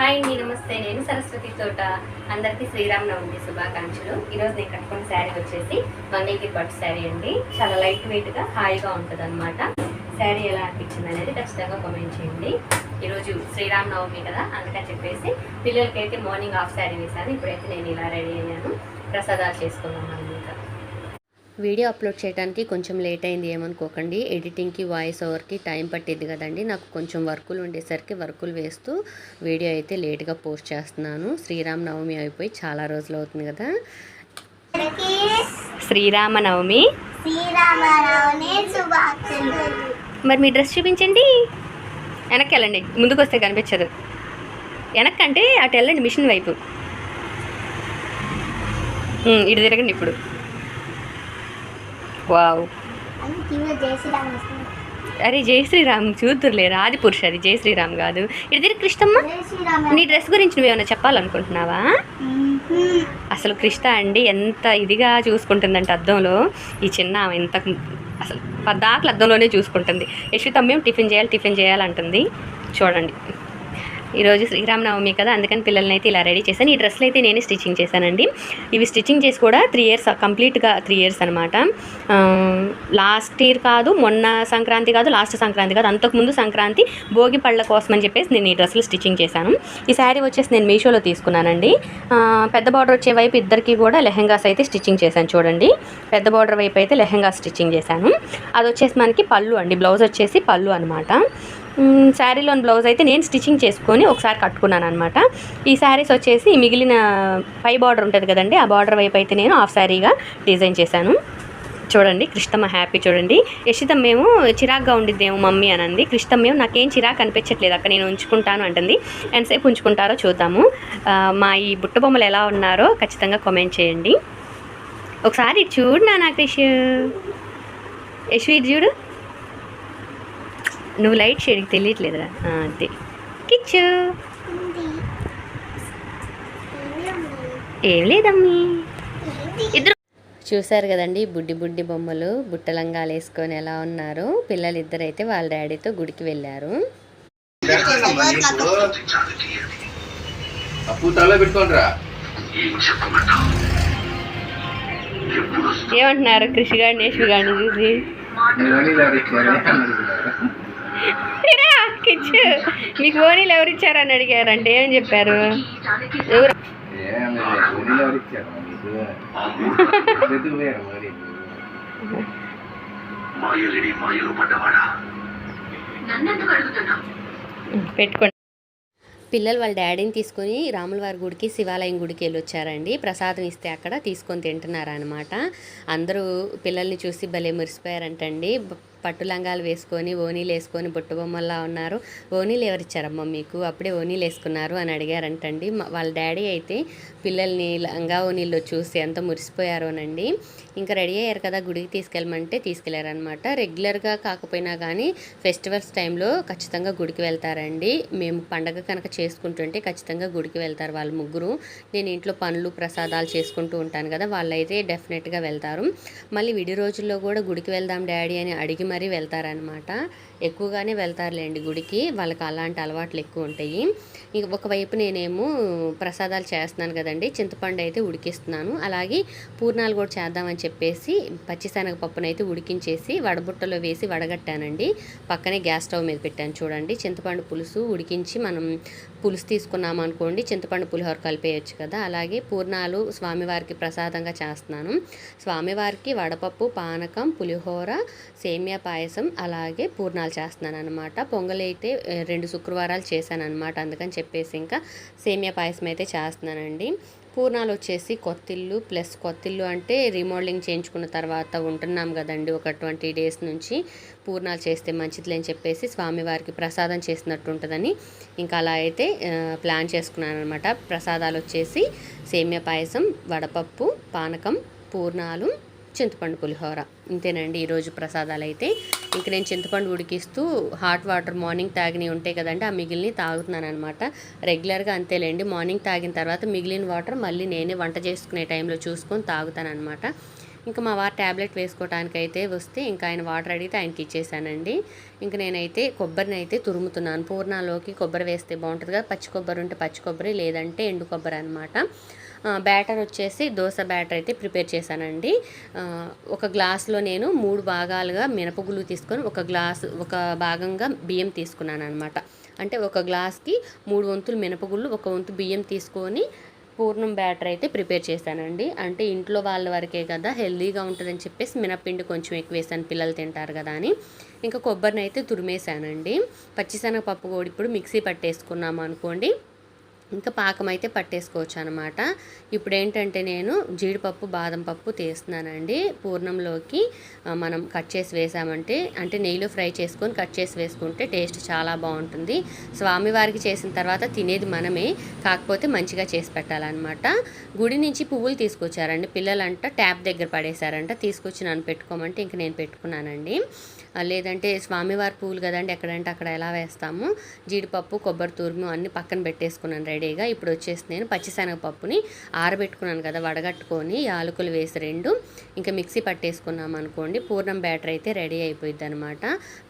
Hi అండి నమస్తే. నేను సరస్వతి తోట అందరికీ శ్రీరామనవమి శుభాకాంక్షలు. ఈరోజు నేను కట్టుకున్న శారీ వచ్చేసి మంగళగిరి పట్టు శారీ అండి. చాలా లైట్ వెయిట్గా హాయిగా ఉంటుంది అనమాట శారీ ఎలా అనిపించింది అనేది ఖచ్చితంగా కామెంట్ చేయండి. ఈరోజు శ్రీరామనవమి కదా అందుకని చెప్పేసి పిల్లలకైతే మార్నింగ్ హాఫ్ శారీ వేశాను. ఇప్పుడైతే నేను ఇలా రెడీ అయ్యాను. ప్రసాదాలు చేసుకున్నాను వీడియో అప్లోడ్ చేయడానికి కొంచెం లేట్ అయింది ఏమనుకోకండి. ఎడిటింగ్కి వాయిస్ ఓవర్కి టైం పట్టింది కదండి. నాకు కొంచెం వర్కులు ఉండేసరికి వర్కులు వేస్తూ వీడియో అయితే లేట్గా పోస్ట్ చేస్తున్నాను. శ్రీరామనవమి అయిపోయి చాలా రోజులు అవుతుంది కదా. శ్రీరామనవమి శుభాకాంక్షలు. మరి మీ డ్రెస్ చూపించండి. వెనక్కి వెళ్ళండి. ముందుకు వస్తే కనిపించదు. వెనక్కి అంటే అటు వెళ్ళండి మిషన్ వైపు. ఇటు తిరగండి ఇప్పుడు. వావ్. అరే జై శ్రీరామ్ చూద్దురులేరా ఆది పురుష అది జై శ్రీరామ్ కాదు. తిరిగి కృష్ణమ్మ నీ డ్రెస్ గురించి నువ్వేమైనా చెప్పాలనుకుంటున్నావా. అసలు కృష్ణ అండి ఎంత ఇదిగా చూసుకుంటుందంటే అద్దంలో. ఈ చిన్న ఆమె ఎంత అసలు పద్దాకలు అద్దంలోనే చూసుకుంటుంది. యశ్వితమ్యం టిఫిన్ చేయాలి టిఫిన్ చేయాలంటుంది. చూడండి. ఈరోజు శ్రీరామనవమి కదా అందుకని పిల్లల్ని అయితే ఇలా రెడీ చేశాను. ఈ డ్రెస్లు అయితే నేనే స్టిచ్చింగ్ చేశానండి. ఇవి స్టిచ్చింగ్ చేసి కూడా త్రీ ఇయర్స్ కంప్లీట్గా త్రీ ఇయర్స్ అనమాట లాస్ట్ ఇయర్ కాదు మొన్న సంక్రాంతి కాదు లాస్ట్ సంక్రాంతి కాదు అంతకుముందు సంక్రాంతి భోగి పళ్ళ కోసం అని చెప్పేసి నేను ఈ డ్రెస్సులు స్టిచ్చింగ్ చేశాను. ఈ శారీ వచ్చేసి నేను మీషోలో తీసుకున్నానండి. పెద్ద బార్డర్ వచ్చే వైపు ఇద్దరికి కూడా లెహెంగాస్ అయితే స్టిచ్చింగ్ చేశాను చూడండి. పెద్ద బార్డర్ వైపు అయితే లెహెంగా స్టిచ్చింగ్ చేశాను. అది వచ్చేసి మనకి పళ్ళు అండి బ్లౌజ్ వచ్చేసి పళ్ళు అనమాట శారీలోని బ్లౌజ్ అయితే నేను స్టిచ్చింగ్ చేసుకొని ఒకసారి కట్టుకున్నాను అనమాట ఈ శారీస్ వచ్చేసి మిగిలిన పై బార్డర్ ఉంటుంది కదండి ఆ బార్డర్ వైపు అయితే నేను హాఫ్ శారీగా డిజైన్ చేశాను. చూడండి కృష్ణమ్మ హ్యాపీ చూడండి. యశితం మేము చిరాగ్గా ఉండిద్దేమో మమ్మీ అని అంది కృష్ణమ్మ మేము నాకేం చిరాకు అనిపించట్లేదు అక్కడ నేను ఉంచుకుంటాను అంటుంది. ఎంతసేపు ఉంచుకుంటారో చూద్దాము. మా ఈ బుట్ట బొమ్మలు ఎలా ఉన్నారో ఖచ్చితంగా కామెంట్ చేయండి. ఒకసారి చూడు నా క్రిష్ యశ్వి చూడు. నువ్వు లైట్ షేడ్కి తెలియట్లేదురా. ఆ, అదే కిచ్చు. ఏం లేదమ్మీ? ఇద్దరు చూశారు కదండి బుడ్డి బుడ్డి బొమ్మలు బుట్టలంగాలు వేసుకొని ఎలా ఉన్నారు? పిల్లలు ఇద్దరైతే వాళ్ళ డాడీతో గుడికి వెళ్ళారు. ఏమంటున్నారు కృషి గారిని యశ్వి గారిని చూసి కిచ్చు మీకు ఓనీలు ఎవరు ఇచ్చారని అడిగారంటే ఏం చెప్పారు? ఎవరు? పెట్టుకోండి. పిల్లలు వాళ్ళ డాడీని తీసుకొని రాములవారి గుడికి శివాలయం గుడికి వెళ్ళి వచ్చారండి ప్రసాదం ఇస్తే అక్కడ తీసుకొని తింటున్నారు అనమాట అందరూ పిల్లల్ని చూసి భలే మురిసిపోయారంటండి. పట్టు లంగాలు వేసుకొని ఓనీలు వేసుకొని బుట్ట బొమ్మల్లా ఉన్నారు. ఓనీలు ఎవరిచ్చారమ్మా మీకు? అప్పుడే ఓనీలు వేసుకున్నారు అని అడిగారంటండి. వాళ్ళ డాడీ అయితే పిల్లల్ని లంగా ఓనీల్లో చూసి ఎంత మురిసిపోయారోనండి. ఇంకా రెడీ అయ్యారు కదా గుడికి తీసుకెళ్ళమంటే తీసుకెళ్ళారనమాట రెగ్యులర్గా కాకపోయినా కానీ ఫెస్టివల్స్ టైంలో ఖచ్చితంగా గుడికి వెళ్తారండి. మేము పండగ కనుక చేసుకుంటుంటే ఖచ్చితంగా గుడికి వెళ్తారు వాళ్ళు ముగ్గురు. నేను ఇంట్లో పనులు ప్రసాదాలు చేసుకుంటూ ఉంటాను కదా వాళ్ళైతే డెఫినెట్గా వెళ్తారు. మళ్ళీ విడి రోజుల్లో కూడా గుడికి వెళ్దాం డాడీ అని అడిగి మరీ వెళ్తారనమాట ఎక్కువగానే వెళ్తారులేండి గుడికి. వాళ్ళకి అలాంటి అలవాట్లు ఎక్కువ ఉంటాయి. ఒకవైపు నేనేమో ప్రసాదాలు చేస్తున్నాను కదండి చింతపండు అయితే ఉడికిస్తున్నాను. అలాగే పూర్ణాలు కూడా చేద్దామని చెప్పేసి పచ్చిశనగపప్పును అయితే ఉడికించేసి వడబుట్టలో వేసి వడగట్టానండి. పక్కనే గ్యాస్ స్టవ్ మీద పెట్టాను చూడండి. చింతపండు పులుసు ఉడికించి మనం పులుసు తీసుకున్నాం అనుకోండి చింతపండు పులిహోర కలిపేయచ్చు కదా. అలాగే పూర్ణాలు స్వామివారికి ప్రసాదంగా చేస్తున్నాను. స్వామివారికి వడపప్పు పానకం పులిహోర సేమియా పాయసం అలాగే పూర్ణాలు చేస్తున్నాను అనమాట పొంగలైతే అయితే రెండు శుక్రవారాలు చేశాను అనమాట అందుకని చెప్పేసి ఇంకా సేమియా పాయసం అయితే చేస్తున్నానండి. పూర్ణాలు వచ్చేసి కొత్తిల్లు ప్లస్ కొత్తిల్లు అంటే రీమోడలింగ్ చేయించుకున్న తర్వాత ఉంటున్నాం కదండి ఒక ట్వంటీ డేస్ నుంచి పూర్ణాలు చేస్తే మంచిదిలే అని చెప్పేసి స్వామివారికి ప్రసాదం చేసినట్టు ఉంటుందని ఇంకా అలా అయితే ప్లాన్ చేసుకున్నాను అనమాట ప్రసాదాలు వచ్చేసి సేమియా పాయసం వడపప్పు పానకం పూర్ణాలు చింతపండు పులిహోర. ఇంతేనండి ఈరోజు ప్రసాదాలు అయితే ఇంక నేను చింతపండు ఉడికిస్తూ హాట్ వాటర్ మార్నింగ్ తాగినవి ఉంటాయి కదండి ఆ మిగిలిని తాగుతున్నాను అనమాట రెగ్యులర్గా అంతేలేండి మార్నింగ్ తాగిన తర్వాత మిగిలిన వాటర్ మళ్ళీ నేనే వంట చేసుకునే టైంలో చూసుకొని తాగుతానమాట ఇంకా మా వారు ట్యాబ్లెట్ వేసుకోవటానికైతే వస్తే ఇంకా ఆయన వాటర్ అడిగితే ఆయనకి ఇచ్చేసానండి. ఇంకా నేనైతే కొబ్బరిని అయితే తురుముతున్నాను. పూర్ణాలోకి కొబ్బరి వేస్తే బాగుంటుంది కదా పచ్చి కొబ్బరి ఉంటే పచ్చి కొబ్బరి లేదంటే ఎండు కొబ్బరి అనమాట బ్యాటర్ వచ్చేసి దోశ బ్యాటర్ అయితే ప్రిపేర్ చేశానండి. ఒక గ్లాస్లో నేను మూడు భాగాలుగా మినపగుళ్ళు తీసుకొని ఒక గ్లాస్ ఒక భాగంగా బియ్యం తీసుకున్నాను అనమాట అంటే ఒక గ్లాస్కి మూడు వంతులు మినపగుళ్ళు ఒక వంతు బియ్యం తీసుకొని పూర్ణం బ్యాటర్ అయితే ప్రిపేర్ చేశానండి. అంటే ఇంట్లో వాళ్ళ వరకే కదా హెల్దీగా ఉంటుందని చెప్పేసి మినప్పిండి కొంచెం ఎక్కువ వేసాను పిల్లలు తింటారు కదా అని. ఇంకా కొబ్బరిని అయితే తురిమేశానండి. పచ్చిశనగపప్పు కూడా ఇప్పుడు మిక్సీ పట్టేసుకున్నాము అనుకోండి. ఇంకా పాకం అయితే పట్టేసుకోవచ్చు అనమాట ఇప్పుడు ఏంటంటే నేను జీడిపప్పు బాదం పప్పు తీస్తున్నానండి. పూర్ణంలోకి మనం కట్ చేసి వేసామంటే అంటే నెయ్యిలో ఫ్రై చేసుకొని కట్ చేసి వేసుకుంటే టేస్ట్ చాలా బాగుంటుంది. స్వామివారికి చేసిన తర్వాత తినేది మనమే కాకపోతే మంచిగా చేసి పెట్టాలన్నమాట. గుడి నుంచి పువ్వులు తీసుకొచ్చారండి. పిల్లలంట ట్యాప్ దగ్గర పడేశారంట. తీసుకొచ్చి నన్ను పెట్టుకోమంటే ఇంక నేను పెట్టుకున్నానండి. లేదంటే స్వామివారి పువ్వులు కదండి ఎక్కడంటే అక్కడ ఎలా వేస్తాము? జీడిపప్పు కొబ్బరి తురుము అన్ని పక్కన పెట్టేసుకున్నాను రెడీగా. ఇప్పుడు వచ్చేసి నేను పచ్చిశనగపప్పుని ఆరబెట్టుకున్నాను కదా వడగట్టుకొని యాలకులు వేసి రెండు. ఇంకా మిక్సీ పట్టేసుకున్నాం అనుకోండి పూర్ణం బ్యాటర్ అయితే రెడీ అయిపోయింది అనమాట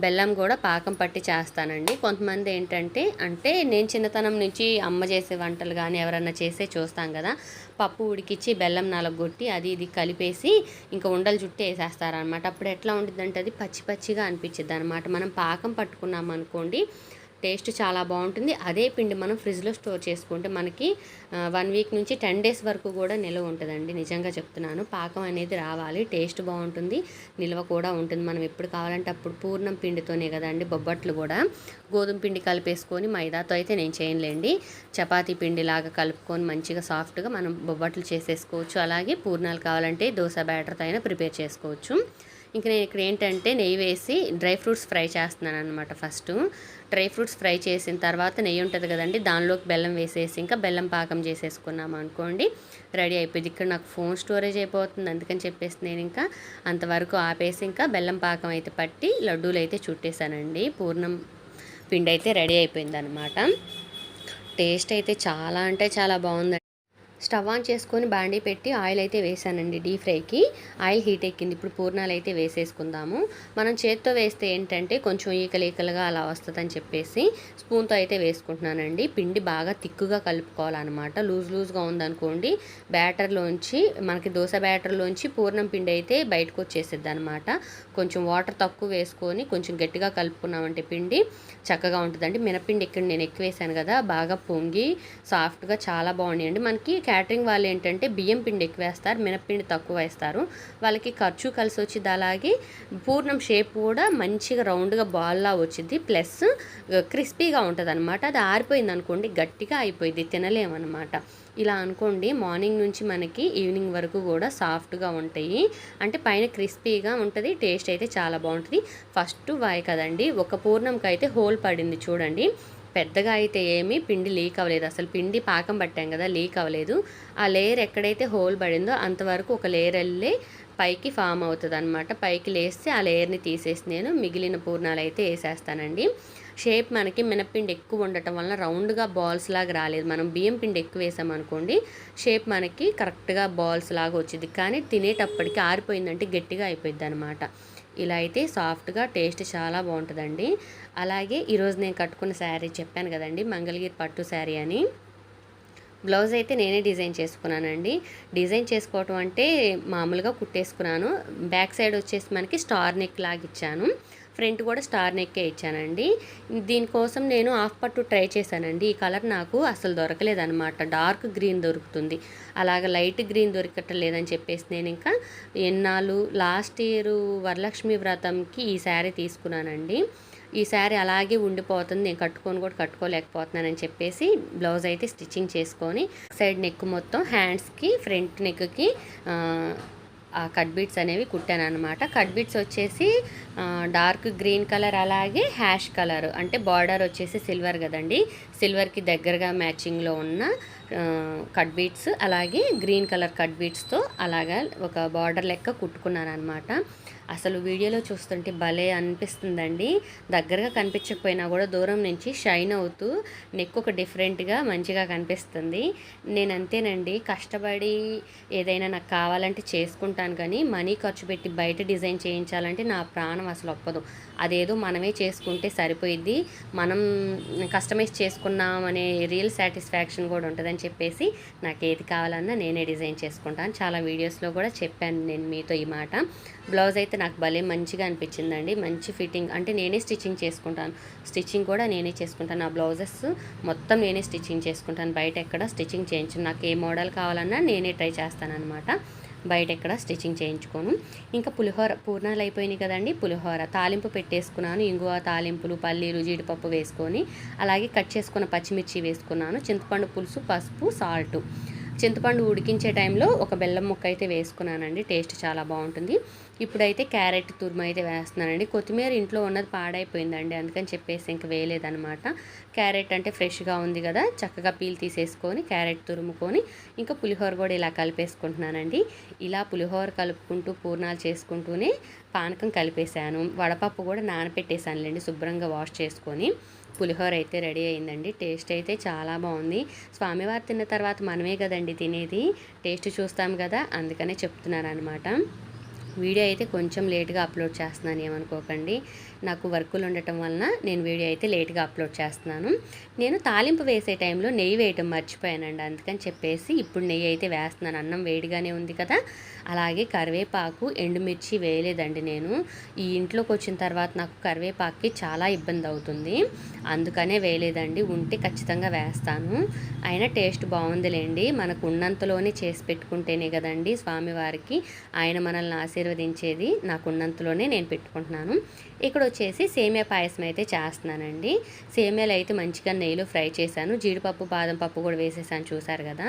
బెల్లం కూడా పాకం పట్టి చేస్తానండి. కొంతమంది ఏంటంటే అంటే నేను చిన్నతనం నుంచి అమ్మ చేసే వంటలు కానీ ఎవరన్నా చేసే చూస్తాం కదా పప్పు ఉడికిచ్చి బెల్లం నలగొట్టి అది ఇది కలిపేసి ఇంకా ఉండలు చుట్టి వేసేస్తారనమాట అప్పుడు ఎట్లా ఉంటుందంటే అది పచ్చి పచ్చిగా అనిపించిద్ది అనమాట మనం పాకం పట్టుకున్నాం అనుకోండి టేస్ట్ చాలా బాగుంటుంది. అదే పిండి మనం ఫ్రిడ్జ్లో స్టోర్ చేసుకుంటే మనకి వన్ వీక్ నుంచి టెన్ డేస్ వరకు కూడా నిల్వ ఉంటుందండి. నిజంగా చెప్తున్నాను. పాకం అనేది రావాలి. టేస్ట్ బాగుంటుంది. నిల్వ కూడా ఉంటుంది. మనం ఎప్పుడు కావాలంటే అప్పుడు పూర్ణం పిండితోనే కదండి బొబ్బట్లు కూడా. గోధుమ పిండి కలిపేసుకొని మైదాతో అయితే నేను చేయనులేండి. చపాతీ పిండి లాగా కలుపుకొని మంచిగా సాఫ్ట్గా మనం బొబ్బట్లు చేసేసుకోవచ్చు. అలాగే పూర్ణాలు కావాలంటే దోశ బ్యాటర్తో అయినా ప్రిపేర్ చేసుకోవచ్చు. ఇంక నేను ఇక్కడ ఏంటంటే నెయ్యి వేసి డ్రై ఫ్రూట్స్ ఫ్రై చేస్తున్నాను అనమాట ఫస్ట్. డ్రై ఫ్రూట్స్ ఫ్రై చేసిన తర్వాత నెయ్యి ఉంటుంది కదండి దానిలోకి బెల్లం వేసేసి ఇంకా బెల్లం పాకం చేసేసుకున్నాం అనుకోండి రెడీ అయిపోయింది. ఇక్కడ నాకు ఫోన్ స్టోరేజ్ అయిపోతుంది అందుకని చెప్పేసి నేను ఇంకా అంతవరకు ఆపేసి ఇంకా బెల్లం పాకం అయితే పట్టి లడ్డూలు అయితే చుట్టేసానండి పూర్ణం పిండి అయితే రెడీ అయిపోయింది అనమాట టేస్ట్ అయితే చాలా అంటే చాలా బాగుంది స్టవ్ ఆన్ చేసుకొని బాండీ పెట్టి ఆయిల్ అయితే వేసానండి డీప్ ఫ్రైకి. ఆయిల్ హీట్ ఎక్కింది. ఇప్పుడు పూర్ణాలు అయితే వేసేసుకుందాము. మనం చేత్తో వేస్తే ఏంటంటే కొంచెం ఈకలు ఈకలుగా అలా వస్తుందని చెప్పేసి స్పూన్తో అయితే వేసుకుంటున్నానండి. పిండి బాగా తిక్కుగా కలుపుకోవాలన్నమాట. లూజ్ లూజ్గా ఉందనుకోండి బ్యాటర్లోంచి మనకి దోశ బ్యాటర్లోంచి పూర్ణం పిండి అయితే బయటకు వచ్చేసిద్ది అనమాట కొంచెం వాటర్ తక్కువ వేసుకొని కొంచెం గట్టిగా కలుపుకున్నామంటే పిండి చక్కగా ఉంటుందండి. మినపిండి ఇక్కడ నేను ఎక్కువ వేసాను కదా బాగా పొంగి సాఫ్ట్గా చాలా బాగున్నాయండి. మనకి క్యాటరింగ్ వాళ్ళు ఏంటంటే బియ్యం పిండి ఎక్కువ వేస్తారు మినపిండి తక్కువ వేస్తారు. వాళ్ళకి ఖర్చు కలిసి వచ్చింది అలాగే పూర్ణం షేప్ కూడా మంచిగా రౌండ్గా బాల్లా వచ్చింది. ప్లస్ క్రిస్పీగా ఉంటుంది అనమాట అది ఆరిపోయింది అనుకోండి గట్టిగా అయిపోయింది తినలేమన్నమాట. ఇలా అనుకోండి మార్నింగ్ నుంచి మనకి ఈవినింగ్ వరకు కూడా సాఫ్ట్గా ఉంటాయి. అంటే పైన క్రిస్పీగా ఉంటుంది టేస్ట్ అయితే చాలా బాగుంటుంది. ఫస్ట్ వాయి కదండి ఒక పూర్ణంకి అయితే హోల్ పడింది చూడండి. పెద్దగా అయితే ఏమీ పిండి లీక్ అవ్వలేదు. అసలు పిండి పాకం పట్టాం కదా లీక్ అవ్వలేదు. ఆ లేయర్ ఎక్కడైతే హోల్ పడిందో అంతవరకు ఒక లేయర్ వెళ్ళి పైకి ఫామ్ అవుతుంది అనమాట పైకి లేస్తే ఆ లేయర్ని తీసేసి నేను మిగిలిన పూర్ణాలు అయితే వేసేస్తానండి. షేప్ మనకి మినప్పిండి ఎక్కువ ఉండటం వలన రౌండ్గా బాల్స్ లాగా రాలేదు. మనం బియ్యం పిండి ఎక్కువ వేసామనుకోండి షేప్ మనకి కరెక్ట్గా బాల్స్ లాగా వచ్చింది. కానీ తినేటప్పటికి ఆరిపోయిందంటే గట్టిగా అయిపోయింది అనమాట ఇలా అయితే సాఫ్ట్గా టేస్ట్ చాలా బాగుంటుందండి. అలాగే ఈరోజు నేను కట్టుకున్న శారీ చెప్పాను కదండి మంగళగిరి పట్టు శారీ అని. బ్లౌజ్ అయితే నేనే డిజైన్ చేసుకున్నానండి. డిజైన్ చేసుకోవటం అంటే మామూలుగా కుట్టేసుకున్నాను. బ్యాక్ సైడ్ వచ్చేసి మనకి స్టార్ నెక్ లాగా ఇచ్చాను. ఫ్రంట్ కూడా స్టార్ నెక్కే ఇచ్చానండి. దీనికోసం నేను హాఫ్ పట్టు ట్రై చేశానండి. ఈ కలర్ నాకు అసలు దొరకలేదన్నమాట. డార్క్ గ్రీన్ దొరుకుతుంది. అలాగ లైట్ గ్రీన్ దొరకటం లేదని చెప్పేసి నేను ఇంకా ఎన్నాళ్ళు లాస్ట్ ఇయర్ వరలక్ష్మి వ్రతంకి ఈ శారీ తీసుకున్నానండి. ఈ శారీ అలాగే ఉండిపోతుంది. నేను కట్టుకొని కూడా కట్టుకోలేకపోతున్నానని చెప్పేసి బ్లౌజ్ అయితే స్టిచ్చింగ్ చేసుకొని సైడ్ నెక్ మొత్తం హ్యాండ్స్కి ఫ్రంట్ నెక్కి కట్ బీట్స్ అనేవి కుట్టాను అనమాట కట్ బీట్స్ వచ్చేసి డార్క్ గ్రీన్ కలర్ అలాగే హ్యాష్ కలర్ అంటే బార్డర్ వచ్చేసి సిల్వర్ కదండి. సిల్వర్కి దగ్గరగా మ్యాచింగ్లో ఉన్న కట్ బీట్స్ అలాగే గ్రీన్ కలర్ కట్ బీట్స్తో అలాగా ఒక బార్డర్ లెక్క కుట్టుకున్నాను అనమాట అసలు వీడియోలో చూస్తుంటే భలే అనిపిస్తుందండి. దగ్గరగా కనిపించకపోయినా కూడా దూరం నుంచి షైన్ అవుతూ నెక్ ఒక డిఫరెంట్గా మంచిగా కనిపిస్తుంది. నేను అంతేనండి కష్టపడి ఏదైనా నాకు కావాలంటే చేసుకుంటాను కానీ మనీ ఖర్చు పెట్టి బయట డిజైన్ చేయించాలంటే నా ప్రాణం అసలు ఒప్పదు. అదేదో మనమే చేసుకుంటే సరిపోయిద్ది. మనం కస్టమైజ్ చేసుకున్నాం అనే రియల్ సాటిస్ఫాక్షన్ కూడా ఉంటుందని చెప్పేసి నాకు ఏది కావాలన్నా నేనే డిజైన్ చేసుకుంటాను. చాలా వీడియోస్లో కూడా చెప్పాను నేను మీతో ఈ మాట. బ్లౌజ్ అయితే నాకు భలే మంచిగా అనిపించిందండి. మంచి ఫిట్టింగ్. అంటే నేనే స్టిచ్చింగ్ చేసుకుంటాను. స్టిచ్చింగ్ కూడా నేనే చేసుకుంటాను. ఆ బ్లౌజెస్ మొత్తం నేనే స్టిచ్చింగ్ చేసుకుంటాను. బయట ఎక్కడ స్టిచ్చింగ్ చేయించు నాకు ఏ మోడల్ కావాలన్నా నేనే ట్రై చేస్తానమాట బయట ఎక్కడ స్టిచ్చింగ్ చేయించుకోను. ఇంకా పులిహోర పూర్ణాలు అయిపోయినాయి కదండి. పులిహోర తాలింపు పెట్టేసుకున్నాను. ఇంగువ తాలింపులు పల్లీలు జీడిపప్పు వేసుకొని అలాగే కట్ చేసుకున్న పచ్చిమిర్చి వేసుకున్నాను. చింతపండు పులుసు పసుపు సాల్ట్. చింతపండు ఉడికించే టైంలో ఒక బెల్లం ముక్క అయితే వేసుకున్నానండి. టేస్ట్ చాలా బాగుంటుంది. ఇప్పుడైతే క్యారెట్ తురుము అయితే వేస్తున్నానండి. కొత్తిమీర ఇంట్లో ఉన్నది పాడైపోయిందండి. అందుకని చెప్పేసి ఇంక వేయలేదనమాట క్యారెట్ అంటే ఫ్రెష్గా ఉంది కదా చక్కగా పీల్ తీసేసుకొని క్యారెట్ తురుముకొని ఇంకా పులిహోర కూడా ఇలా కలిపేసుకుంటున్నానండి. ఇలా పులిహోర కలుపుకుంటూ పూర్ణాలు చేసుకుంటూనే పానకం కలిపేశాను. వడపప్పు కూడా నానపెట్టేశానులేండి శుభ్రంగా వాష్ చేసుకొని. పులిహోర అయితే రెడీ అయిందండి. టేస్ట్ అయితే చాలా బాగుంది. స్వామివారు తిన్న తర్వాత మనమే కదండి తినేది. టేస్ట్ చూస్తాం కదా అందుకనే చెప్తున్నాను అనమాట వీడియో అయితే కొంచెం లేట్గా అప్లోడ్ చేస్తున్నాను ఏమనుకోకండి. నాకు వర్కులు ఉండటం వలన నేను వీడియో అయితే లేట్గా అప్లోడ్ చేస్తున్నాను. నేను తాలింపు వేసే టైంలో నెయ్యి వేయటం మర్చిపోయానండి. అందుకని చెప్పేసి ఇప్పుడు నెయ్యి అయితే వేస్తున్నాను. అన్నం వేడిగానే ఉంది కదా. అలాగే కరివేపాకు ఎండుమిర్చి వేయలేదండి నేను. ఈ ఇంట్లోకి వచ్చిన తర్వాత నాకు కరివేపాకుకి చాలా ఇబ్బంది అవుతుంది. అందుకనే వేయలేదండి. ఉంటే ఖచ్చితంగా వేస్తాను. అయినా టేస్ట్ బాగుందిలేండి. మనకు ఉన్నంతలోనే చేసి పెట్టుకుంటేనే కదండి స్వామివారికి. ఆయన మనల్ని ఆశీర్వదించేది. నాకు ఉన్నంతలోనే నేను పెట్టుకుంటున్నాను. ఇక్కడ వచ్చేసి సేమియా పాయసం అయితే చేస్తున్నానండి. సేమియాలు అయితే మంచిగా నెయ్యిలో ఫ్రై చేశాను. జీడిపప్పు బాదం పప్పు కూడా వేసేసాను చూసారు కదా.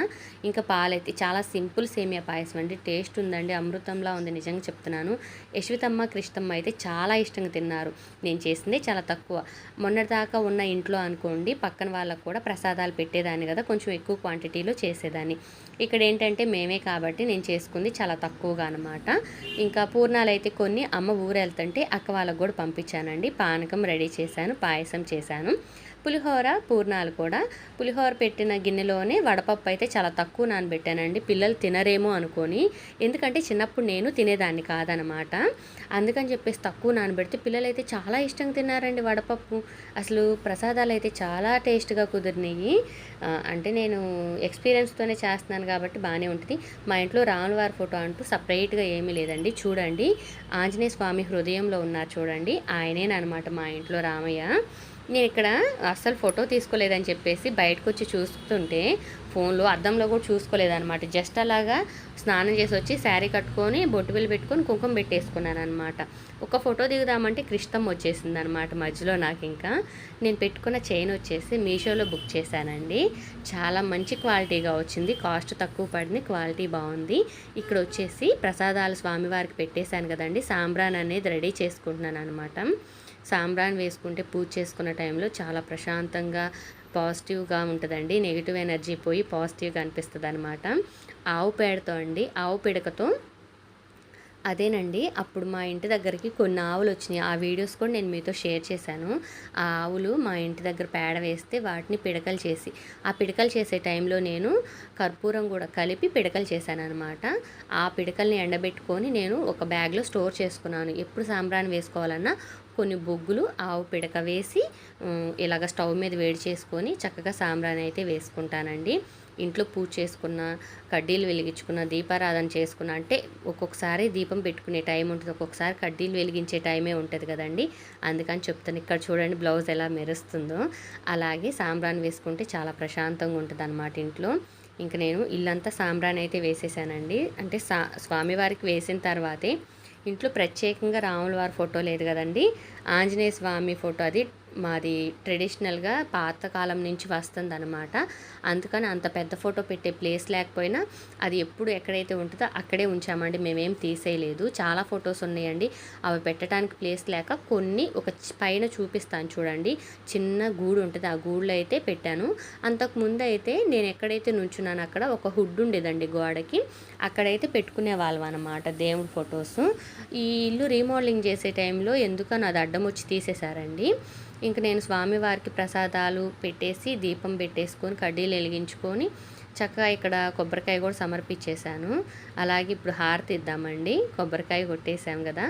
ఇంకా పాలైతే చాలా సింపుల్ సేమియా పాయసం అండి టేస్ట్ ఉందండి అమృతంలా ఉంది నిజంగా చెప్తున్నాను. యశ్వితమ్మ కృష్ణమ్మ అయితే చాలా ఇష్టంగా తిన్నారు. నేను చేసింది చాలా తక్కువ. మొన్నటిదాకా ఉన్న ఇంట్లో అనుకోండి పక్కన వాళ్ళకు కూడా ప్రసాదాలు పెట్టేదాన్ని కదా కొంచెం ఎక్కువ క్వాంటిటీలో చేసేదాన్ని. ఇక్కడ ఏంటంటే మేమే కాబట్టి నేను చేసుకుంది చాలా తక్కువగా అనమాట ఇంకా పూర్ణాలు అయితే కొన్ని అమ్మ ఊరు వెళ్తుంటే అక్క వాళ్ళకు కూడా పంపించానండి. పానకం రెడీ చేశాను పాయసం చేశాను. పులిహోర పూర్ణాలు కూడా. పులిహోర పెట్టిన గిన్నెలోనే వడపప్పు అయితే చాలా తక్కువ నానబెట్టానండి. పిల్లలు తినరేమో అనుకొని. ఎందుకంటే చిన్నప్పుడు నేను తినేదాన్ని కాదనమాట. అందుకని చెప్పేసి తక్కువ నానబెడితే పిల్లలు అయితే చాలా ఇష్టంగా తిన్నారండి వడపప్పు. అసలు ప్రసాదాలు అయితే చాలా టేస్ట్గా కుదిరినాయి. అంటే నేను ఎక్స్పీరియన్స్తోనే చేస్తున్నాను కాబట్టి బాగానే ఉంటుంది. మా ఇంట్లో రాములవారి ఫోటో అంటూ సపరేట్గా ఏమీ లేదండి. చూడండి. ఆంజనేయ స్వామి హృదయంలో ఉన్నారు చూడండి. ఆయనేనమాట మా ఇంట్లో రామయ్య. నేను ఇక్కడ అస్సలు ఫోటో తీసుకోలేదని చెప్పేసి బయటకు వచ్చి చూస్తుంటే ఫోన్లో అద్దంలో కూడా చూసుకోలేదన్నమాట. జస్ట్ అలాగా స్నానం చేసి వచ్చి శారీ కట్టుకొని బొట్టు బిల్లు పెట్టుకొని కుంకుమ పెట్టేసుకున్నాను అనమాట ఒక ఫోటో దిగుదామంటే క్రిష్టం వచ్చేసింది అనమాట మధ్యలో నాకు ఇంకా నేను పెట్టుకున్న చైన్ వచ్చేసి మీషోలో బుక్ చేశానండి. చాలా మంచి క్వాలిటీగా వచ్చింది. కాస్ట్ తక్కువ పడింది క్వాలిటీ బాగుంది. ఇక్కడ వచ్చేసి ప్రసాదాలు స్వామివారికి పెట్టేశాను కదండి. సాంబ్రాన్ అనేది రెడీ చేసుకుంటున్నాను అనమాట సాంబ్రాన్ వేసుకుంటే పూజ చేసుకున్న టైంలో చాలా ప్రశాంతంగా పాజిటివ్గా ఉంటుందండి. నెగిటివ్ ఎనర్జీ పోయి పాజిటివ్గా అనిపిస్తుంది అనమాట ఆవు పేడతో అండి. ఆవు పిడకతో అదేనండి. అప్పుడు మా ఇంటి దగ్గరికి కొన్ని ఆవులు వచ్చినాయి. ఆ వీడియోస్ కూడా నేను మీతో షేర్ చేశాను. ఆ ఆవులు మా ఇంటి దగ్గర పేడ వేస్తే వాటిని పిడకలు చేసి ఆ పిడకలు చేసే టైంలో నేను కర్పూరం కూడా కలిపి పిడకలు చేశాను అనమాట ఆ పిడకల్ని ఎండబెట్టుకొని నేను ఒక బ్యాగ్లో స్టోర్ చేసుకున్నాను. ఎప్పుడు సాంబ్రాన్ని వేసుకోవాలన్నా కొన్ని బొగ్గులు ఆవు పిడక వేసి ఇలాగ స్టవ్ మీద వేడి చేసుకొని చక్కగా సాంబ్రాన్ని అయితే వేసుకుంటానండి. ఇంట్లో పూజ చేసుకున్న కడ్డీలు వెలిగించుకున్న దీపారాధన చేసుకున్న అంటే ఒక్కొక్కసారి దీపం పెట్టుకునే టైం ఉంటుంది. ఒక్కొక్కసారి కడ్డీలు వెలిగించే టైమే ఉంటుంది కదండి. అందుకని చెప్తాను. ఇక్కడ చూడండి బ్లౌజ్ ఎలా మెరుస్తుందో. అలాగే సాంబ్రాన్ వేసుకుంటే చాలా ప్రశాంతంగా ఉంటుంది అనమాట ఇంట్లో. ఇంక నేను ఇల్లంతా సాంబ్రాన్ అయితే వేసేసానండి. అంటే సా స్వామివారికి వేసిన తర్వాతే ఇంట్లో ప్రత్యేకంగా రాముల వారి ఫోటో లేదు కదండి. ఆంజనేయ స్వామి ఫోటో అది మాది ట్రెడిషనల్గా పాతకాలం నుంచి వస్తుంది అనమాట అందుకని అంత పెద్ద ఫోటో పెట్టే ప్లేస్ లేకపోయినా అది ఎప్పుడు ఎక్కడైతే ఉంటుందో అక్కడే ఉంచామండి. మేమేం తీసేయలేదు. చాలా ఫొటోస్ ఉన్నాయండి. అవి పెట్టడానికి ప్లేస్ లేక కొన్ని ఒక పైన చూపిస్తాను చూడండి. చిన్న గూడు ఉంటుంది. ఆ గూడులో అయితే పెట్టాను. అంతకు ముందు అయితే నేను ఎక్కడైతే నుంచున్నాను అక్కడ ఒక హుడ్ ఉండేదండి గోడకి. అక్కడైతే పెట్టుకునే వాళ్ళం అనమాట దేవుడి ఫొటోస్. ఈ ఇల్లు రీమోడలింగ్ చేసే టైంలో ఎందుకని అది అడ్డం వచ్చి తీసేశారండి. ఇంక నేను స్వామివారికి ప్రసాదాలు పెట్టేసి దీపం పెట్టేసుకొని కడ్డీలు వెలిగించుకొని చక్కగా ఇక్కడ కొబ్బరికాయ కూడా సమర్పించేశాను. అలాగే ఇప్పుడు హారతి ఇద్దామండి. కొబ్బరికాయ కొట్టేశాం కదా.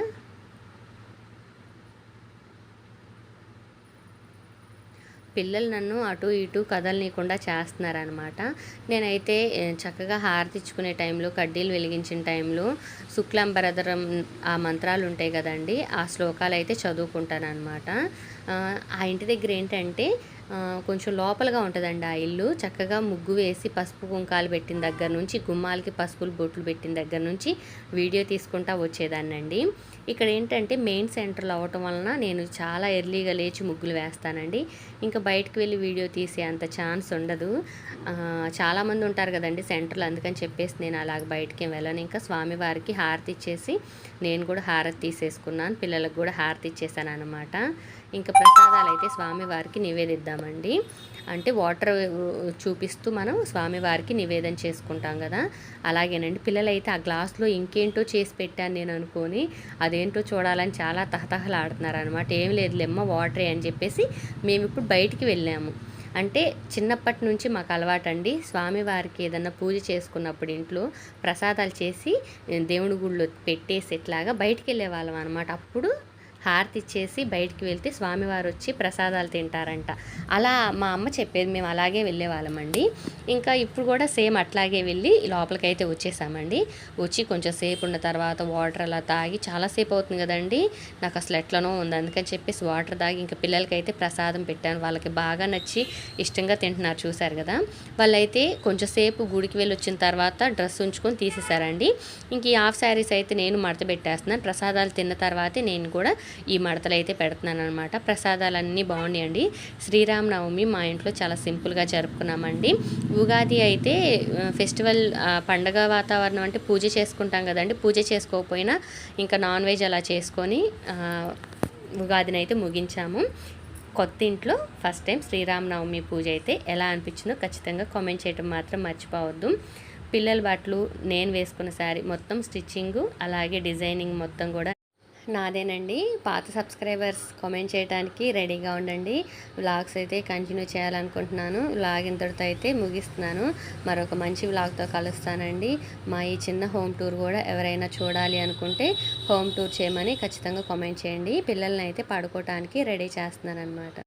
పిల్లలు నన్ను అటు ఇటు కదలనీయకుండా చేస్తున్నారనమాట. నేనైతే చక్కగా హారతిచ్చుకునే టైంలో కడ్డీలు వెలిగించిన టైంలో శుక్లాంబరధరం ఆ మంత్రాలు ఉంటాయి కదండి ఆ శ్లోకాలు అయితే చదువుకుంటాను అనమాట ఆ ఇంటి దగ్గర ఏంటంటే కొంచెం లోపలగా ఉంటుందండి ఆ ఇల్లు. చక్కగా ముగ్గు వేసి పసుపు కుంకాలు పెట్టిన దగ్గర నుంచి గుమ్మాలకి పసుపులు బొట్లు పెట్టిన దగ్గర నుంచి వీడియో తీసుకుంటా వచ్చేదాన్నండి. ఇక్కడ ఏంటంటే మెయిన్ సెంటర్లో అవటం వలన నేను చాలా ఎర్లీగా లేచి ముగ్గులు వేస్తానండి. ఇంకా బయటకు వెళ్ళి వీడియో తీసే అంత ఛాన్స్ ఉండదు. చాలామంది ఉంటారు కదండి సెంటర్లో అందుకని చెప్పేసి నేను అలాగ బయటకి వెళ్ళాను. వెళ్ళను ఇంకా స్వామివారికి హారతి ఇచ్చేసి నేను కూడా హారతి తీసేసుకున్నాను. పిల్లలకు కూడా హారతి ఇచ్చేసాను అనమాట ఇంకా ప్రసాదాలు అయితే స్వామివారికి నివేదిద్దామండి. అంటే వాటర్ చూపిస్తూ మనం స్వామివారికి నివేదన చేసుకుంటాం కదా. అలాగేనండి. పిల్లలైతే ఆ గ్లాస్లో ఇంకేంటో చేసి పెట్టాను నేను అనుకొని అదేంటో చూడాలని చాలా తహతహలాడుతున్నారు అనమాట ఏం లేదులేమ్మ వాటరే అని చెప్పేసి మేము ఇప్పుడు బయటికి వెళ్ళాము. అంటే చిన్నప్పటి నుంచి మాకు అలవాటండి. స్వామివారికి ఏదన్నా పూజ చేసుకున్నప్పుడు ఇంట్లో ప్రసాదాలు చేసి దేవుడి గుళ్ళో పెట్టేసి ఇట్లాగా బయటికి వెళ్ళే వాళ్ళం అనమాట అప్పుడు హారతి ఇచ్చేసి బయటికి వెళ్తే స్వామివారు వచ్చి ప్రసాదాలు తింటారంట. అలా మా అమ్మ చెప్పేది మేము అలాగే వెళ్ళేవాళ్ళమండి ఇంకా ఇప్పుడు కూడా సేమ్ అట్లాగే వెళ్ళి లోపలికైతే వచ్చేసామండి. వచ్చి కొంచెం సేపు ఉన్న తర్వాత వాటర్ అలా తాగి చాలాసేపు అవుతుంది కదండి. నాకు అసలు ఎట్లనో ఉంది. అందుకని చెప్పేసి వాటర్ తాగి ఇంకా పిల్లలకైతే ప్రసాదం పెట్టాను. వాళ్ళకి బాగా నచ్చి ఇష్టంగా తింటున్నారు చూశారు కదా. వాళ్ళైతే కొంచెం సేపు గుడికి వెళ్ళి వచ్చిన తర్వాత డ్రెస్ ఉంచుకొని తీసేశారండి. ఇంక ఈ హాఫ్ శారీస్ అయితే నేను మడత పెట్టేస్తున్నాను. ప్రసాదాలు తిన్న తర్వాతే నేను కూడా ఈ మడతలు అయితే పెడుతున్నాను అనమాట ప్రసాదాలన్నీ బాగున్నాయండి. శ్రీరామనవమి మా ఇంట్లో చాలా సింపుల్గా జరుపుకున్నామండి. ఉగాది అయితే ఫెస్టివల్ పండగ వాతావరణం అంటే పూజ చేసుకుంటాం కదండి. పూజ చేసుకోకపోయినా ఇంకా నాన్ వెజ్ అలా చేసుకొని ఉగాదిని అయితే ముగించాము. కొత్త ఇంట్లో ఫస్ట్ టైం శ్రీరామనవమి పూజ అయితే ఎలా అనిపించిందో ఖచ్చితంగా కామెంట్ చేయడం మాత్రం మర్చిపోవద్దు. పిల్లల బట్టలు నేను వేసుకున్న శారీ మొత్తం స్టిచ్చింగ్ అలాగే డిజైనింగ్ మొత్తం కూడా నాదేనండి. పాత సబ్స్క్రైబర్స్ కామెంట్ చేయడానికి రెడీగా ఉండండి. వ్లాగ్స్ అయితే కంటిన్యూ చేయాలనుకుంటున్నాను. వ్లాగ్ ఇంతటితో అయితే ముగిస్తున్నాను. మరొక మంచి వ్లాగ్తో కలుస్తానండి. మా ఈ చిన్న హోమ్ టూర్ కూడా ఎవరైనా చూడాలి అనుకుంటే హోమ్ టూర్ చేయమని ఖచ్చితంగా కామెంట్ చేయండి. పిల్లల్ని అయితే పడుకోవటానికి రెడీ చేస్తున్నాను అనమాట